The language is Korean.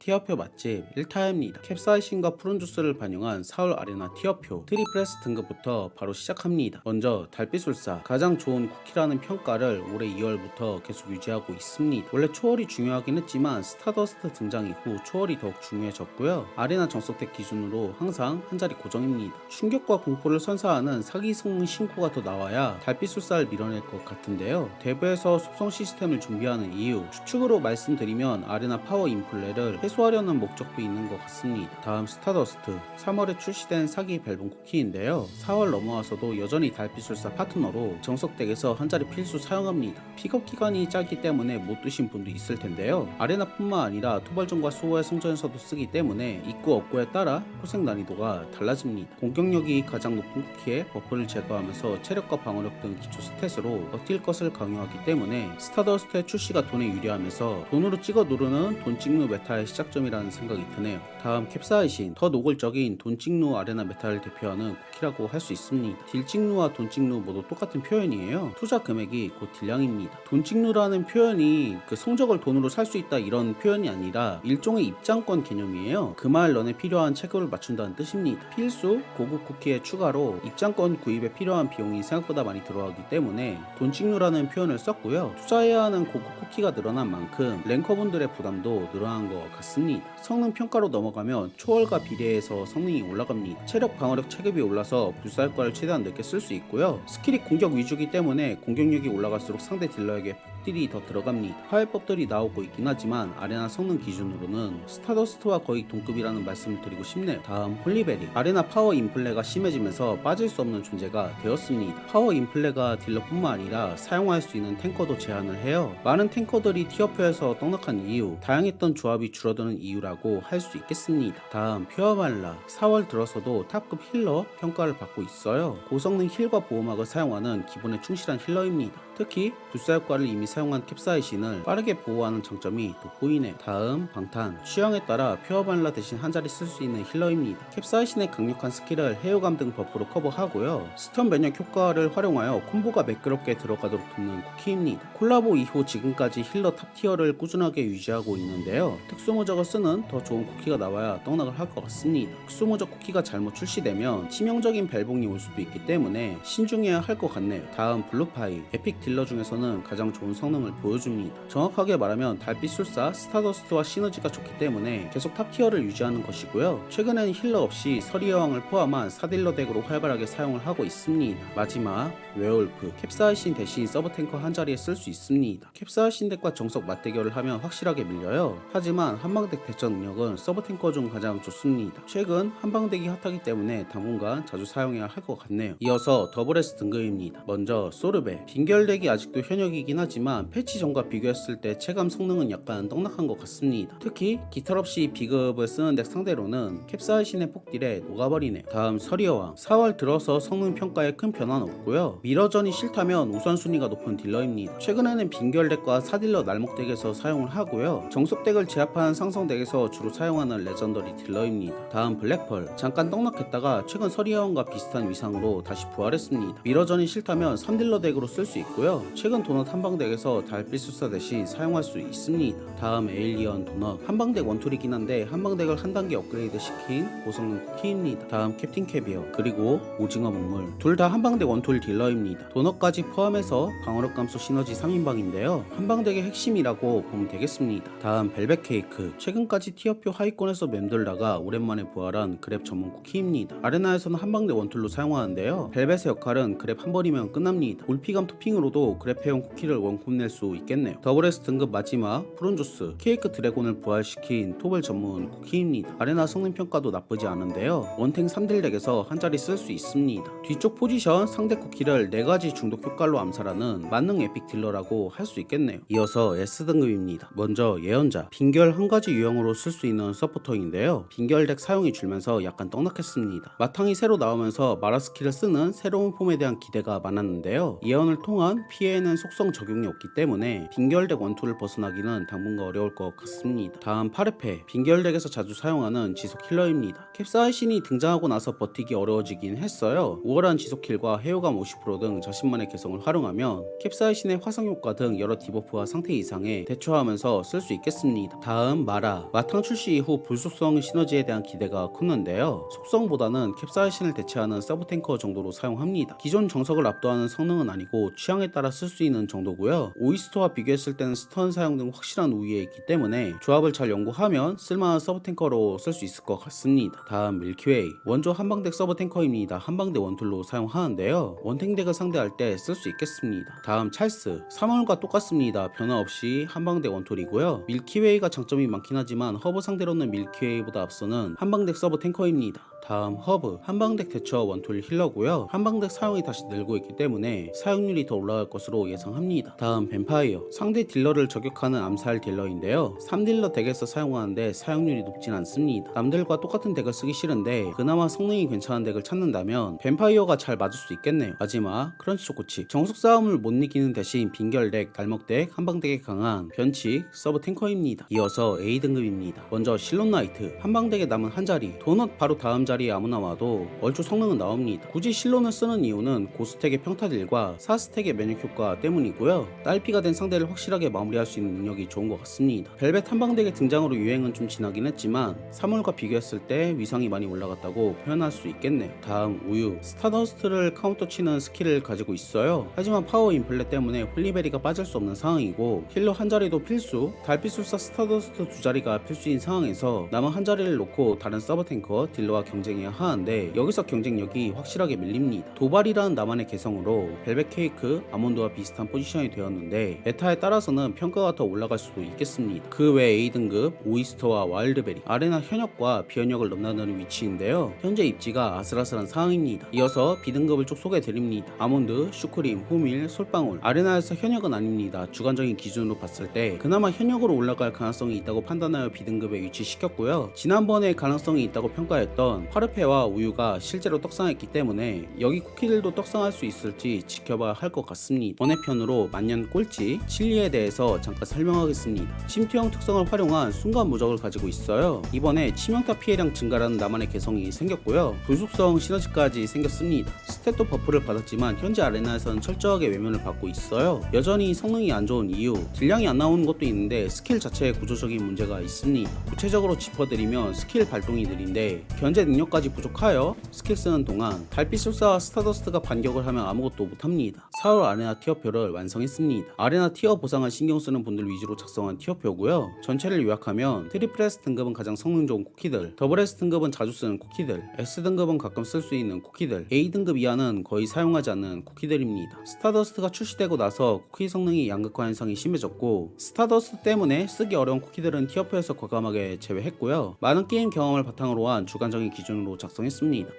티어표 맛집 1타입니다. 캡사이신과 푸른 주스를 반영한 사울 아레나 티어표 트리프레스 등급부터 바로 시작합니다. 먼저 달빛술사 가장 좋은 쿠키라는 평가를 올해 2월부터 계속 유지하고 있습니다. 원래 초월이 중요하긴 했지만 스타더스트 등장 이후 초월이 더욱 중요해졌고요. 아레나 정석덱 기준으로 항상 한 자리 고정입니다. 충격과 공포를 선사하는 사기 성능 신고가 더 나와야 달빛술사를 밀어낼 것 같은데요. 대부에서 속성 시스템을 준비하는 이유 추측으로 말씀드리면 아레나 파워 인플레를 해소하려는 목적도 있는 것 같습니다. 다음 스타더스트 3월에 출시된 사기 벨붕 쿠키인데요. 4월 넘어와서도 여전히 달빛술사 파트너로 정석덱에서 한 자리 필수 사용합니다. 픽업 기간이 짧기 때문에 못 드신 분도 있을 텐데요. 아레나뿐만 아니라 토벌전과 수호의 승전에서도 쓰기 때문에 입구 업구에 따라 고생 난이도가 달라집니다. 공격력이 가장 높은 쿠키에 버프를 제거하면서 체력과 방어력 등 기초 스탯으로 버틸 것을 강요하기 때문에 스타더스트의 출시가 돈에 유리하면서 돈으로 찍어 누르는 돈 찍는 메타의 시작 점이라는 생각이 드네요. 다음 캡사이신 더 노골적인 돈 찍누 아레나 메타를 대표하는 쿠키라고 할 수 있습니다. 딜 찍누와 돈 찍누 모두 똑같은 표현이에요. 투자 금액이 곧 딜량입니다. 돈 찍누라는 표현이 그 성적을 돈으로 살 수 있다 이런 표현이 아니라 일종의 입장권 개념이에요. 그말 런에 필요한 체급을 맞춘다는 뜻입니다. 필수 고급 쿠키의 추가로 입장권 구입에 필요한 비용이 생각보다 많이 들어가기 때문에 돈 찍누라는 표현을 썼고요. 투자해야 하는 고급 쿠키가 늘어난 만큼 랭커분들의 부담도 늘어난 것 같습니다. 성능 평가로 넘어가면 초월과 비례해서 성능이 올라갑니다. 체력 방어력 체급이 올라서 불사효과를 최대한 늦게 쓸 수 있고요. 스킬이 공격 위주기 때문에 공격력이 올라갈수록 상대 딜러에게 폭딜이 더 들어갑니다. 화해법들이 나오고 있긴 하지만 아레나 성능 기준으로는 스타더스트와 거의 동급이라는 말씀을 드리고 싶네요. 다음 홀리베리 아레나 파워 인플레가 심해지면서 빠질 수 없는 존재가 되었습니다. 파워 인플레가 딜러뿐만 아니라 사용할 수 있는 탱커도 제한을 해요. 많은 탱커들이 티어표에서 떡락한 이유, 다양했던 조합이 줄어드는 이유라고 할 수 있겠습니다. 다음 퓨어말라 4월 들어서도 탑급 힐러 평가를 받고 있어요. 고성능 힐과 보호막을 사용하는 기본에 충실한 힐러입니다. 특히 불사 효과를 이미 사용한 캡사이신을 빠르게 보호하는 장점이 돋보이네요. 다음 방탄 취향에 따라 퓨어발라 대신 한 자리 쓸 수 있는 힐러입니다. 캡사이신의 강력한 스킬을 해요감 등 버프로 커버하고요. 스턴 면역 효과를 활용하여 콤보가 매끄럽게 들어가도록 돕는 쿠키입니다. 콜라보 이후 지금까지 힐러 탑 티어를 꾸준하게 유지하고 있는데요. 특수모적을 쓰는 더 좋은 쿠키가 나와야 떡락을 할 것 같습니다. 특수모적 쿠키가 잘못 출시되면 치명적인 벨봉이 올 수도 있기 때문에 신중해야 할 것 같네요. 다음 블루파이 에픽 딜러 중에서는 가장 좋은 성능을 보여줍니다. 정확하게 말하면 달빛 술사, 스타더스트와 시너지가 좋기 때문에 계속 탑티어를 유지하는 것이고요. 최근에는 힐러 없이 서리 여왕을 포함한 사딜러 덱으로 활발하게 사용을 하고 있습니다. 마지막 웨올프 캡사이신 대신 서브 탱커 한 자리에 쓸 수 있습니다. 캡사이신 덱과 정석 맞대결을 하면 확실하게 밀려요. 하지만 한방덱 대처 능력은 서브 탱커 중 가장 좋습니다. 최근 한방덱이 핫하기 때문에 당분간 자주 사용해야 할 것 같네요. 이어서 더블S 등급입니다. 먼저 소르베 빈결덱이 아직도 현역이긴 하지만 패치 전과 비교했을 때 체감 성능은 약간 떡락한 것 같습니다. 특히 깃털 없이 비급을 쓰는 덱 상대로는 캡사이신의 폭딜에 녹아버리네요. 다음 서리어왕 4월 들어서 성능 평가에 큰 변화는 없고요. 미러전이 싫다면 우선순위가 높은 딜러입니다. 최근에는 빈결덱과 사딜러 날목덱에서 사용을 하고요. 정석덱을 제압하는 상성덱에서 주로 사용하는 레전더리 딜러입니다. 다음 블랙펄 잠깐 떡락했다가 최근 서리어왕과 비슷한 위상으로 다시 부활했습니다. 미러전이 싫다면 3딜러 덱으로 쓸 수 있고요. 최근 도넛 한방덱에서 달빛술사 대신 사용할 수 있습니다. 다음 에일리언 도넛 한방덱 원툴이긴 한데 한방덱을 한 단계 업그레이드 시킨 고성능 쿠키입니다. 다음 캡틴 캐비어 그리고 오징어 문물 둘 다 한방덱 원툴 딜러입니다. 도넛까지 포함해서 방어력 감소 시너지 3인방인데요. 한방덱의 핵심이라고 보면 되겠습니다. 다음 벨벳 케이크 최근까지 티어표 하위권에서 맴돌다가 오랜만에 부활한 그랩 전문 쿠키입니다. 아레나에서는 한방덱 원툴로 사용하는데요. 벨벳의 역할은 그랩 한 번이면 끝납니다. 올피감 토핑으로도 그래페용 쿠키를 원 콤낼수 있겠네요. 더블S 등급 마지막 푸른주스 케이크 드래곤을 부활시킨 토벌 전문 쿠키입니다. 아레나 성능 평가도 나쁘지 않은데요. 원탱 3딜 덱에서 한 자리 쓸 수 있습니다. 뒤쪽 포지션 상대 쿠키를 4가지 중독 효과로 암살하는 만능 에픽 딜러라고 할 수 있겠네요. 이어서 S 등급입니다. 먼저 예언자 빈결 한 가지 유형으로 쓸 수 있는 서포터인데요. 빈결 덱 사용이 줄면서 약간 떡락했습니다. 마탕이 새로 나오면서 마라 스킬을 쓰는 새로운 폼에 대한 기대가 많았는데요. 예언을 통한 피해에는 속성 적용이 있기 때문에 빈결덱 원투를 벗어나기는 당분간 어려울 것 같습니다. 다음 8회패 빈결덱에서 자주 사용하는 지속 힐러입니다. 캡사이신이 등장하고 나서 버티기 어려워지긴 했어요. 우월한 지속 킬과 해요감 50%등 자신만의 개성을 활용하면 캡사이신의 화상 효과 등 여러 디버프와 상태 이상에 대처하면서 쓸 수 있겠습니다. 다음 마라 마탕 출시 이후 불속성 시너지에 대한 기대가 컸는데요. 속성보다는 캡사이신을 대체하는 서브 탱커 정도로 사용합니다. 기존 정석을 압도하는 성능은 아니고 취향에 따라 쓸 수 있는 정도고요. 오이스터와 비교했을 때는 스턴 사용 등 확실한 우위에 있기 때문에 조합을 잘 연구하면 쓸만한 서브 탱커로 쓸 수 있을 것 같습니다. 다음 밀키웨이 원조 한방덱 서브 탱커입니다. 한방대 원툴로 사용하는데요. 원탱덱을 상대할 때 쓸 수 있겠습니다. 다음 찰스 3월과 똑같습니다. 변화 없이 한방대 원툴이고요. 밀키웨이가 장점이 많긴 하지만 허브 상대로는 밀키웨이보다 앞서는 한방덱 서브 탱커입니다. 다음 허브 한방덱 대처 원툴 힐러고요. 한방덱 사용이 다시 늘고 있기 때문에 사용률이 더 올라갈 것으로 예상합니다. 다음 뱀파이어 상대 딜러를 저격하는 암살 딜러인데요. 3딜러 덱에서 사용하는데 사용률이 높진 않습니다. 남들과 똑같은 덱을 쓰기 싫은데 그나마 성능이 괜찮은 덱을 찾는다면 뱀파이어가 잘 맞을 수 있겠네요. 마지막 크런치 초코칩 정석 싸움을 못 이기는 대신 빈결 덱, 날먹 덱, 한방 덱에 강한 변칙 서브 탱커입니다. 이어서 A등급입니다. 먼저 실론 나이트 한방 덱에 남은 한 자리 도넛 바로 다음 자리 에 아무나 와도 얼추 성능은 나옵니다. 굳이 실론을 쓰는 이유는 고스택의 평타딜과 4스택의 면역 효과 때문이고요. 딸피가 된 상대를 확실하게 마무리할 수 있는 능력이 좋은 것 같습니다. 벨벳 한방덱의 등장으로 유행은 좀 지나긴 했지만 3월과 비교했을 때 위상이 많이 올라갔다고 표현할 수 있겠네요. 다음 우유 스타더스트를 카운터 치는 스킬을 가지고 있어요. 하지만 파워 인플레 때문에 홀리베리가 빠질 수 없는 상황이고 힐러 한 자리도 필수 달빛술사 스타더스트 두 자리가 필수인 상황에서 남은 한 자리를 놓고 다른 서버 탱커 딜러와 경쟁 해야 하는데 여기서 경쟁력이 확실하게 밀립니다. 도발이라는 나만의 개성으로 벨벳 케이크, 아몬드와 비슷한 포지션이 되었는데 메타에 따라서는 평가가 더 올라갈 수도 있겠습니다. 그 외 A등급 오이스터와 와일드베리 아레나 현역과 비현역을 넘나드는 위치인데요. 현재 입지가 아슬아슬한 상황입니다. 이어서 B등급을 쭉 소개해드립니다. 아몬드, 슈크림, 호밀, 솔방울 아레나에서 현역은 아닙니다. 주관적인 기준으로 봤을 때 그나마 현역으로 올라갈 가능성이 있다고 판단하여 B등급에 위치시켰고요. 지난번에 가능성이 있다고 평가했던 파르페와 우유가 실제로 떡상했기 때문에 여기 쿠키들도 떡상할 수 있을지 지켜봐야 할 것 같습니다. 번외편으로 만년 꼴찌 칠리에 대해서 잠깐 설명하겠습니다. 침투형 특성을 활용한 순간 무적을 가지고 있어요. 이번에 치명타 피해량 증가라는 나만의 개성이 생겼고요. 불속성 시너지까지 생겼습니다. 스탯도 버프를 받았지만 현재 아레나에서는 철저하게 외면을 받고 있어요. 여전히 성능이 안 좋은 이유 딜량이 안 나오는 것도 있는데 스킬 자체에 구조적인 문제가 있습니다. 구체적으로 짚어드리면 스킬 발동이 느린데 견제 능력 까지 부족하여 스킬 쓰는 동안 달빛 술사와 스타더스트가 반격을 하면 아무것도 못합니다. 4월 아레나 티어표를 완성했습니다. 아레나 티어 보상을 신경 쓰는 분들 위주로 작성한 티어표고요. 전체를 요약하면 트리플 S 등급은 가장 성능 좋은 쿠키들, 더블 S 등급은 자주 쓰는 쿠키들, S 등급은 가끔 쓸 수 있는 쿠키들, A 등급 이하는 거의 사용하지 않는 쿠키들입니다. 스타더스트가 출시되고 나서 쿠키 성능이 양극화 현상이 심해졌고 스타더스트 때문에 쓰기 어려운 쿠키들은 티어표에서 과감하게 제외했고요. 많은 게임 경험을 바탕으로 한 주관적인 기준으로 작성했습니다.